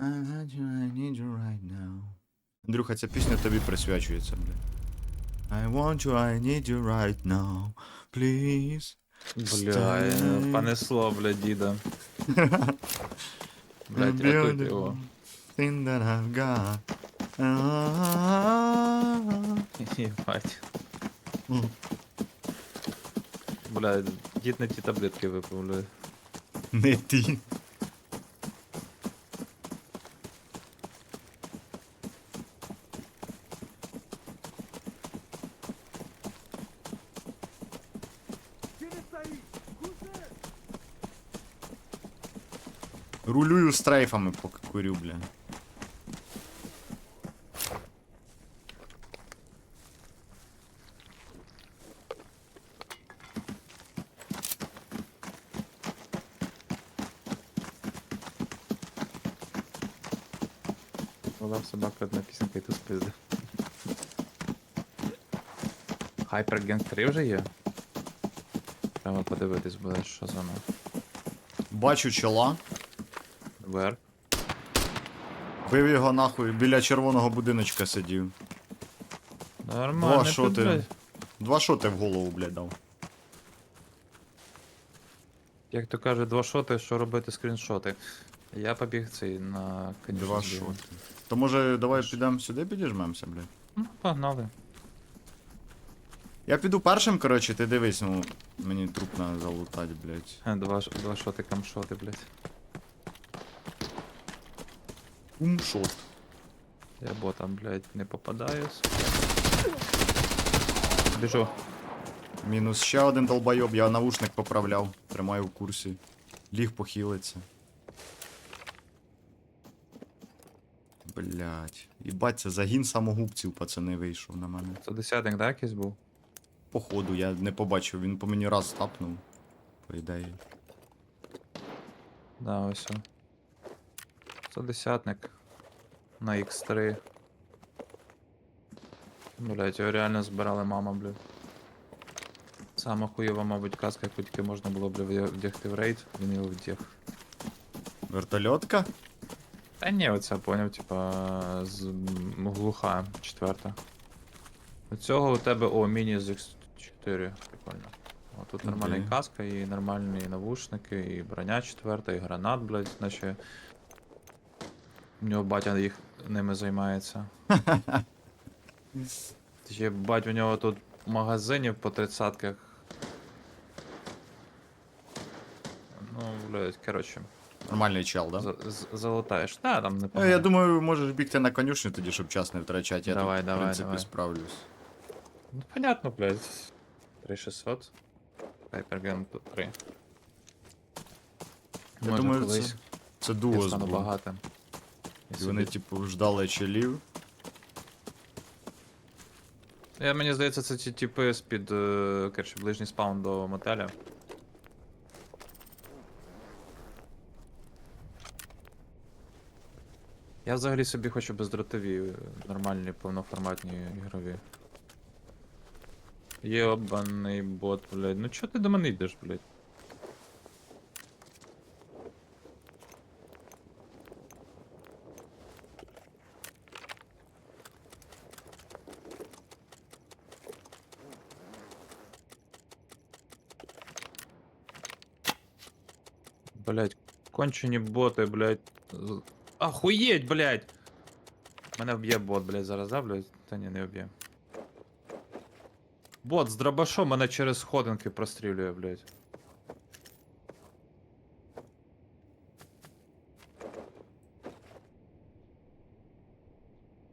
I want you, I need you right now. Андрюха, ця пісня тобі присвячується, бля. I want you, I need you right now. Please. Бля, Stay. е, понесло, бля, діда. Блядь, The рятуйте його. beautiful Thing that I've got. Ah. Єбать. М. Бля, дід на ті таблетки випив, бля. Не ти. Рулюю стрейфами поки курю, бля. Волав собака одна пісенька і ту спизди. Hypergang 3 вже є? Треба подивитись буде, що за воно. Бачу чола, ВР. бив його нахуй, біля червоного будиночка сидів. Нормально, Два шоти. Два шоти в голову, блядь, дав. Як то каже, два шоти, що робити скріншоти. Я побіг цей на конечно, Два шоти. То може давай підемо сюди підіжмемося, блядь. Ну, погнали. Я піду першим, коротше, ти дивись, ну, мені труп надо залутать, блядь. Е, Два, два шоти камшоти, блядь. Умшот. Я ботом, блядь, не попадаю. Біжу. Мінус ще один долбойоб, я наушник поправляв. Тримаю в курсі. Ліг похилиться. Блять. Їбать, це загін самогубців, пацани, вийшов на мене. 110-ник, да, якийсь був? Походу, я не побачив, він по мені раз тапнув. По ідеї. Да, ось. 110-ник на X3. Блять, його реально збирали мама, блядь. Сама хуєва, мабуть, каска, яку тільки можна було б вдягти в рейд, він його вдяг. Вертольотка? Та ні, оця поняв, типа з глуха четверта. У цього у тебе о, міні з X4, прикольно. О, тут нормальна okay. каска, і нормальні навушники, і броня четверта, і гранат, блять, наче у нього батя їх ними займається. Ще бать у нього тут магазинів по тридцатках. Ну, блядь, коротше. Нормальний чел, да? За- з- Залутаєш. Та, там не Е, Я думаю, можеш бігти на конюшню тоді, щоб час не втрачати. Я Давай, тут, давай, в принципі, давай. справлюсь. Ну, понятно, блядь. 3600. Hypergen 3. Я думаю, це, це дуо стану багатим. І вони, типу, ждали челів. Я, мені здається, це ті типи з-під, е, коротше, ближній спаун до мотеля. Я взагалі собі хочу бездротові, е, нормальні, повноформатні ігрові. Йобаний бот, блядь. Ну чого ти до мене йдеш, блядь? кончені боти, блять. З- Охуєть, блять! Мене вб'є бот, блять, зараз, да, блять? Та ні, не вб'є. Бот з дробашом мене через сходинки прострілює, блять.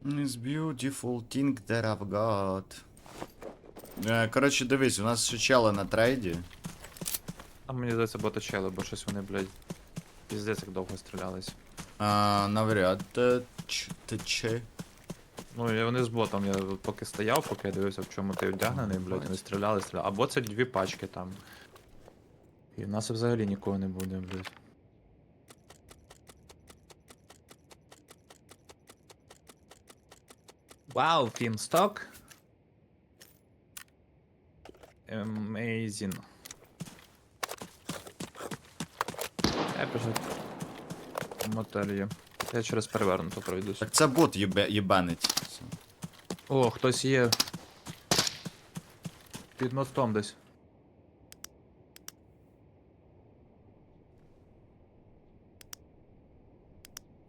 This beautiful thing that I've got. Е, Коротше, дивись, у нас ще чели на трейді. А мені здається, боти чели, бо щось вони, блять. Піздець як довго стрілялись. А, навряд е, чи. Ну, і вони з ботом, я поки стояв, поки я дивився, в чому ти одягнений, блять, вони стріляли, стріляли. Або це дві пачки там. І в нас взагалі нікого не буде, блять. Вау, фімсток. Amazing. Я пишу. Мотель є. Я через перевернуто пройдусь. Так це бот єбе, єбанить. Це. О, хтось є. Під мостом десь.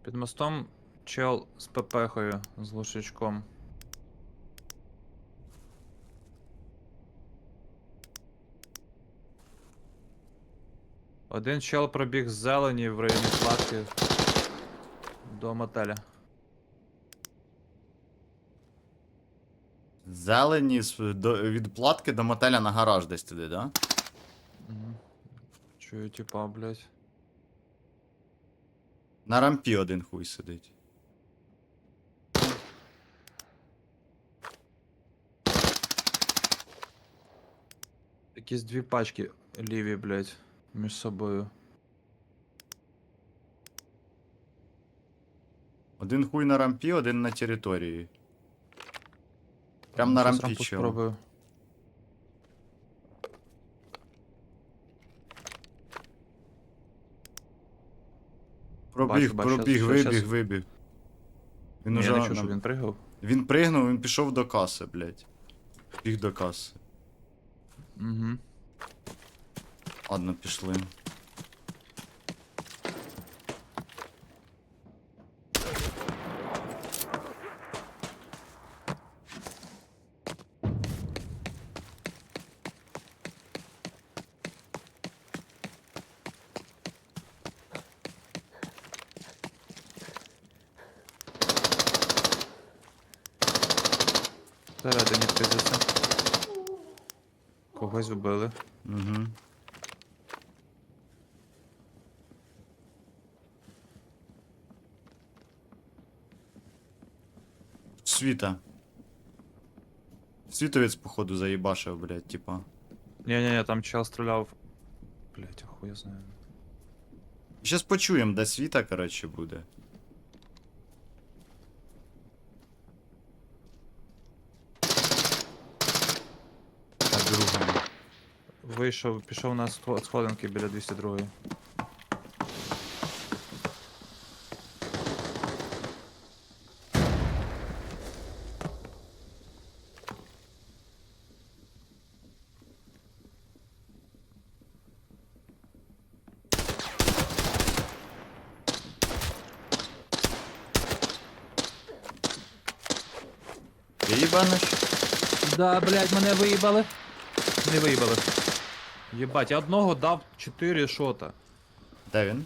Під мостом чел з пепехою, з глушичком. Один чел пробіг з зелені в районі платки до мотеля. Зелені з- до, від платки до мотеля на гараж десь туди, да? Угу. Чую, типа, блядь. На рампі один хуй сидить. Якісь дві пачки ліві, блядь, між собою. Один хуй на рампі, один на території. Прям на Щас рампі спробую. Пробіг, Бачу, бачу, пробіг, щас- вибіг, щас. вибіг. Він Ні, уже я не на- чув, щоб він пригав. він пригнув, він пішов до каси, блядь. Біг до каси. Угу. Ладно, пішли. Всередині пиздиться. Когось вбили. Угу. Світа. Світовець, походу, заїбашив, блядь, типа. Ні-ні-ні, там чел стріляв. Блять, хуй знаю. Щас почуємо, де світа, коротше, буде. А друга. Вийшов, пішов на схо- сходинки біля 202. Ти їбаниш? Да, блядь, мене виїбали. Не виїбали. Єбать, я одного дав 4 шота. Де він?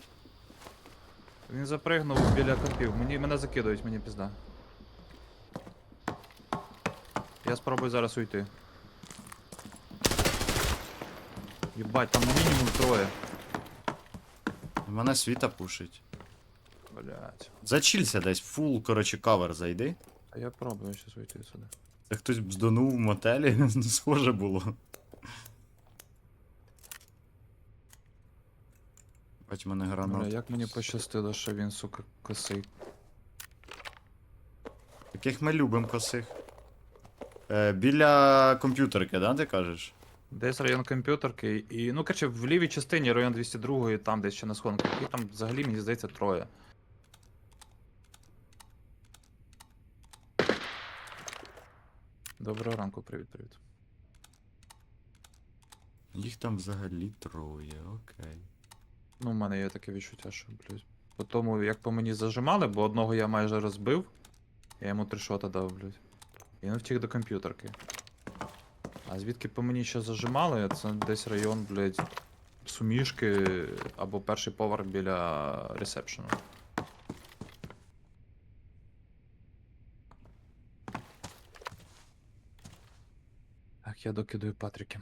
Він запригнув біля компів. Мені, мене закидують, мені пізда. Я спробую зараз уйти. Єбать, там мінімум троє. Мене світа пушить. Блять. Зачілься десь, фул, коротше, кавер зайди. А я пробую зараз уйти сюди. Та хтось бздонув в мотелі, ну, схоже було. Бач, мене Бля, як мені пощастило, що він, сука, косий. Таких ми любимо косих. Е, біля комп'ютерки, да, ти кажеш? Десь район комп'ютерки і. Ну, короче, в лівій частині район 202 там десь ще на сходинках. І там взагалі, мені здається, троє. Доброго ранку, привіт, привіт. Їх там взагалі троє, окей. Ну, в мене є таке відчуття, що, блядь. По тому, як по мені зажимали, бо одного я майже розбив, я йому три шота дав, блядь. І він втік до комп'ютерки. А звідки по мені ще зажимали, це десь район, блядь, сумішки або перший поверх біля ресепшену. Так, я докидаю патрики.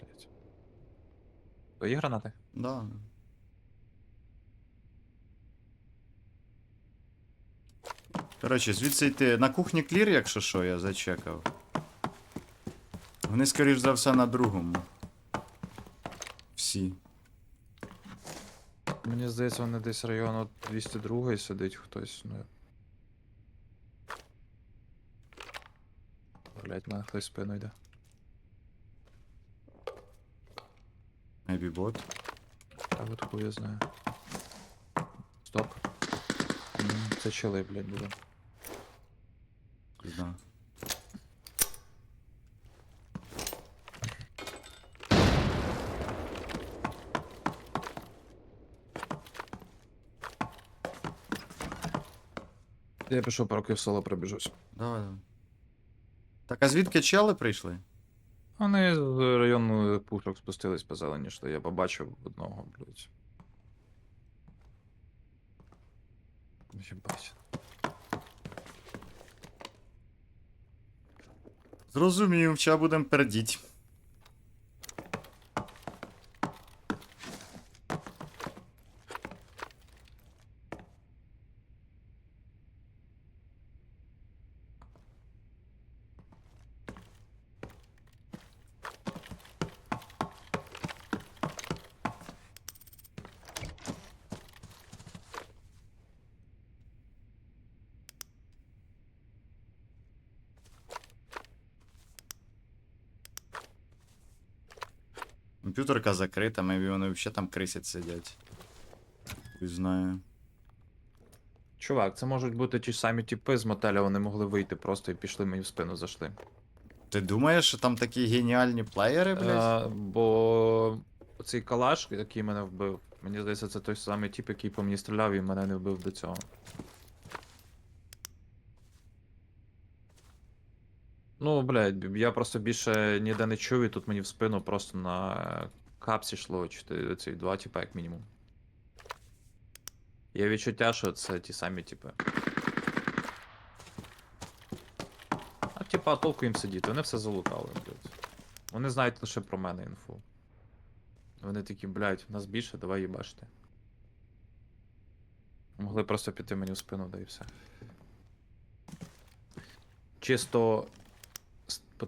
Блядь. Твої гранати? Да. Коротше, звідси йти. На кухні клір, якщо що, я зачекав. Вони, скоріш за все, на другому. Всі. Мені здається, вони десь району 202 сидить хтось, ну. Блять, мене хтось спину йде. Maybe bot. А от хуй я знаю. Стоп. М, Це чели, блядь, буде. Пизда. Я пішов пару в соло пробіжусь. Давай, давай. Так, а звідки чели прийшли? Вони з району пушок спустились по зелені, що я побачив одного, блядь. Єбать. Зрозумів, ча будемо пердіть. Комп'ютерка закрита, мейбі вони взагалі там крисять сидять. Не знаю. Чувак, це можуть бути ті ж самі тіпи з мотеля, вони могли вийти просто і пішли мені в спину зайшли. Ти думаєш, що там такі геніальні плеєри, блядь? Е, бо цей калаш, який мене вбив, мені здається, це той самий тип, який по мені стріляв і мене не вбив до цього. Ну, блядь, я просто більше ніде не чув, і тут мені в спину просто на капсі йшло чотири, ці два типа, як мінімум. Є відчуття, що це ті самі типи. А типа, толку їм сидіти, вони все залутали, блядь. Вони знають лише про мене інфу. Вони такі, блядь, нас більше, давай їбаште. Могли просто піти мені в спину, да і все. Чисто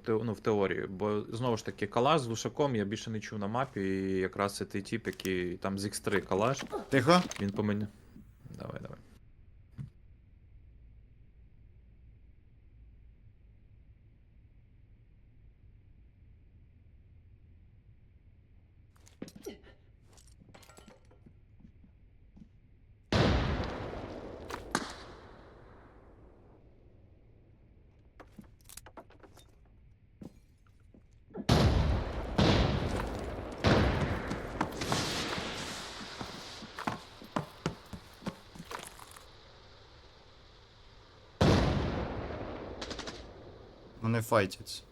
ну, в теорії, бо знову ж таки, калаш з глушаком я більше не чув на мапі, і якраз це той тип, який там з X3 калаш, Тихо. він по мені. Давай, давай. Вони файтяться.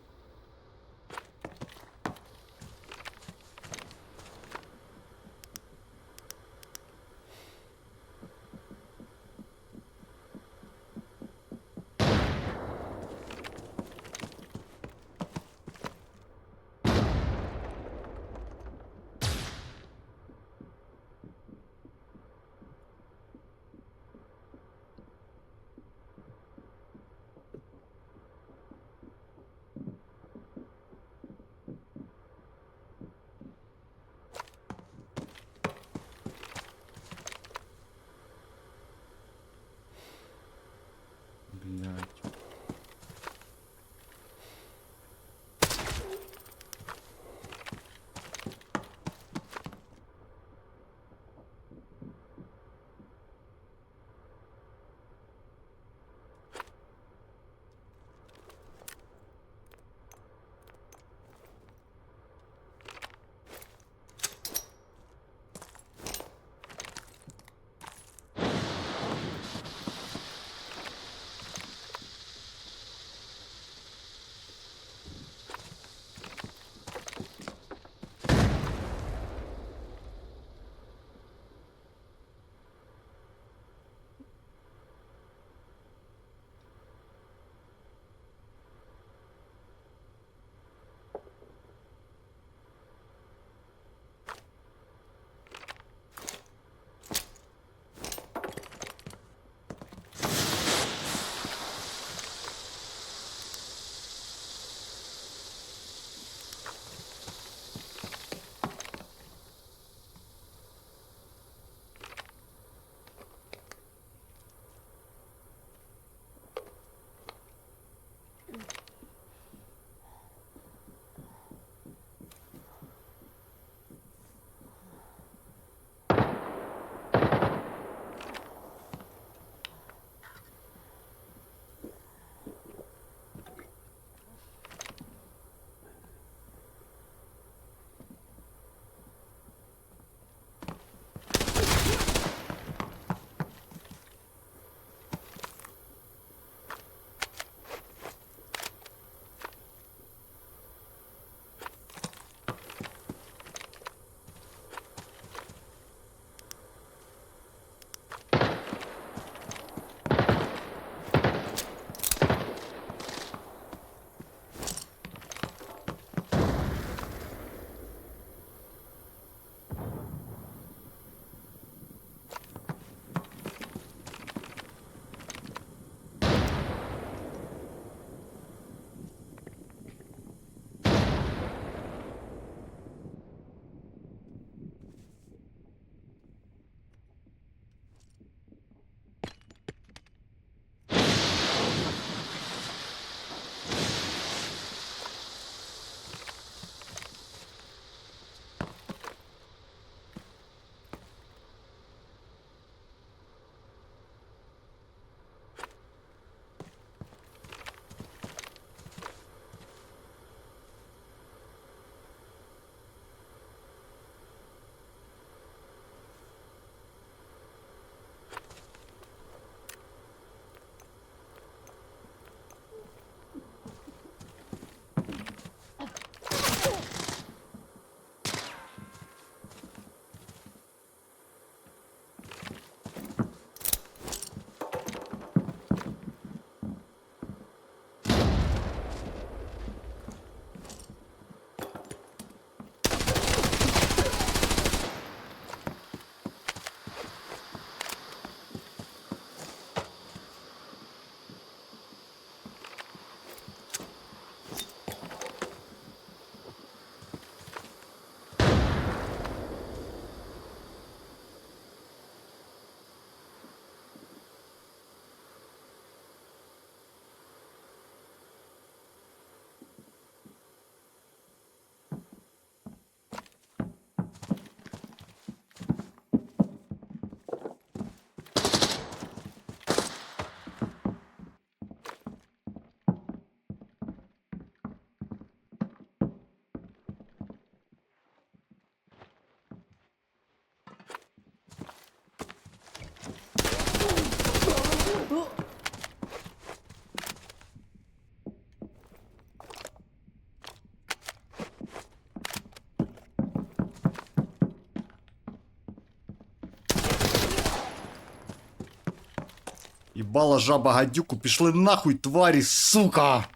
Їбала жаба гадюку, пішли нахуй, тварі, сука!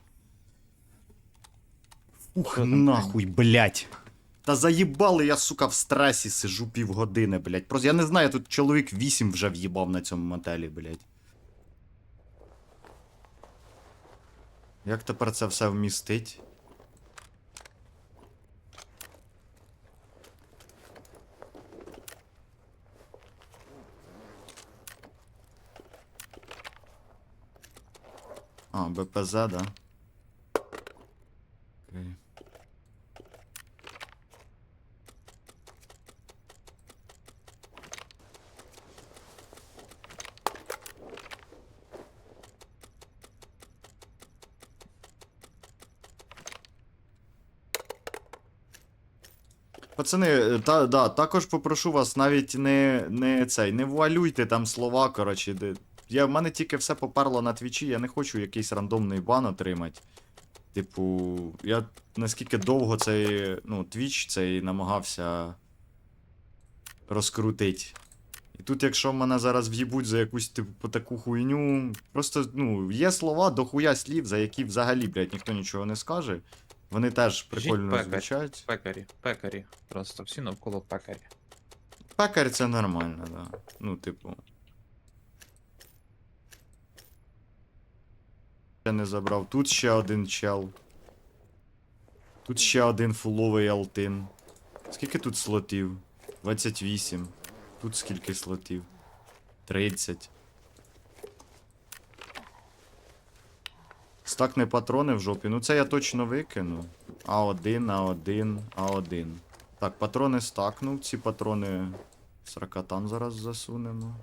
Ух, нахуй, блять. Та заїбали, я, сука, в стресі сижу півгодини, блять. Просто я не знаю, тут чоловік вісім вже в'їбав на цьому мотелі, блять. Як тепер це все вмістить? А, БПЗ, да? Окей. Пацани, е, та, да, також попрошу вас навіть не, не цей, не вуалюйте там слова, коротше. Де... Я, в мене тільки все поперло на твічі, я не хочу якийсь рандомний бан отримати. Типу, я наскільки довго цей, ну, твіч цей намагався розкрутити. І тут, якщо мене зараз в'їбуть за якусь типу таку хуйню, просто, ну, є слова до хуя слів, за які взагалі, блядь, ніхто нічого не скаже. Вони теж прикольно пекар. звучать. Пекарі, пекарі. Просто всі навколо пекарі. Пекар це нормально, да. Ну, типу. Я не забрав. Тут ще один чел. Тут ще один фуловий алтин. Скільки тут слотів? 28. Тут скільки слотів? 30. Стакне патрони в жопі. Ну це я точно викину. А1, А1, А1. Так, патрони стакнув. Ці патрони сракатан зараз засунемо.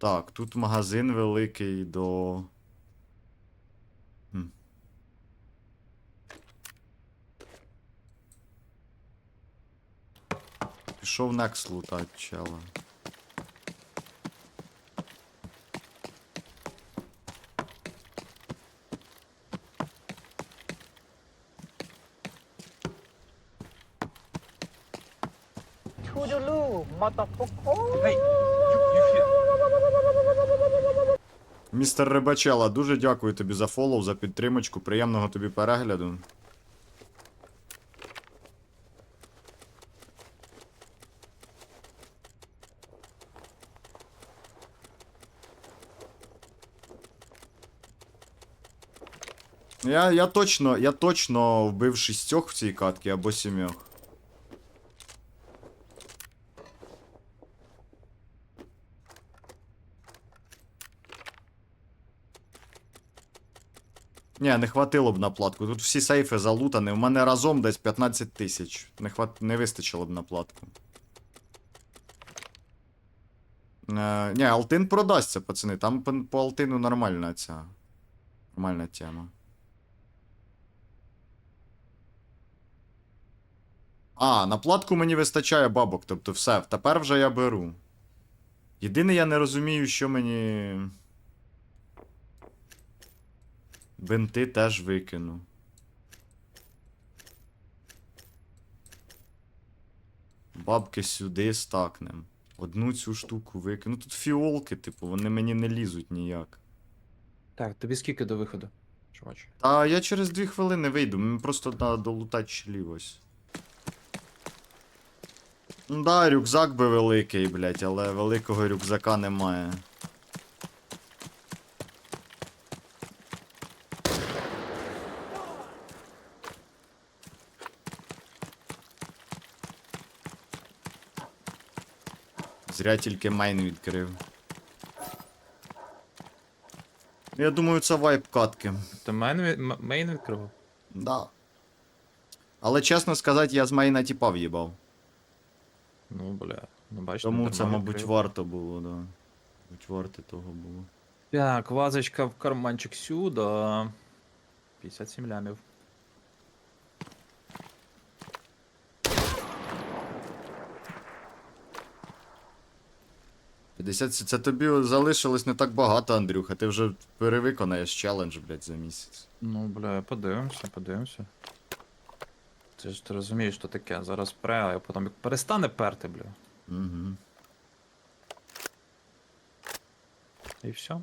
Так, тут магазин великий до. Хм. Пішов Некс лутать чела. Toodaloo, motherfucker. Містер Рибачела, дуже дякую тобі за фоллоу, за підтримочку. Приємного тобі перегляду. Я, я точно, я точно вбив шістьох в цій катці або сімьох. Ні, не хватило б на платку. Тут всі сейфи залутані. У мене разом десь 15 тисяч. Не, хват... не вистачило б на платку. Е, ні, Алтин продасться, пацани. Там по, Алтину нормальна ця. Нормальна тема. А, на платку мені вистачає бабок, тобто все, тепер вже я беру. Єдине, я не розумію, що мені. Бинти теж викину. Бабки сюди стакнем. Одну цю штуку викину. Тут фіолки, типу, вони мені не лізуть ніяк. Так, тобі скільки до виходу? Чувач. Та я через дві хвилини вийду, мені просто треба долутати члів ось. Ну да, рюкзак би великий, блять, але великого рюкзака немає. Зря тільки майн відкрив. Я думаю, це вайп катки. Ти мейн, мейн відкривав? Да. Але чесно сказати, я з мейна тіпа в'їбав. Ну, бля. Ну, бачите, Тому це, мабуть, відкрив. варто було, да. Мабуть, варто того було. Так, вазочка в карманчик сюди. 57 лямів. — 50 це тобі залишилось не так багато, Андрюха. Ти вже перевиконаєш челендж, блядь, за місяць. Ну, бля, подивимося, подивимося. Ти ж ти розумієш, що таке. Зараз пре, а потім як перестане перти, бля. Угу. І все.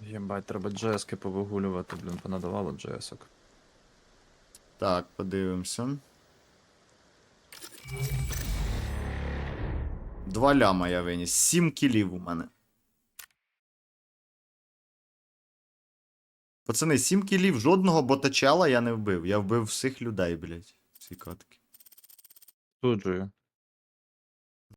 Єбать, треба джески повигулювати, блін, понадавало джесок. Так, подивимося. Два ляма я виніс. Сім кілів у мене. Пацани, сім кілів, жодного ботачела я не вбив. Я вбив всіх людей, блядь. Всі катки. Суджую.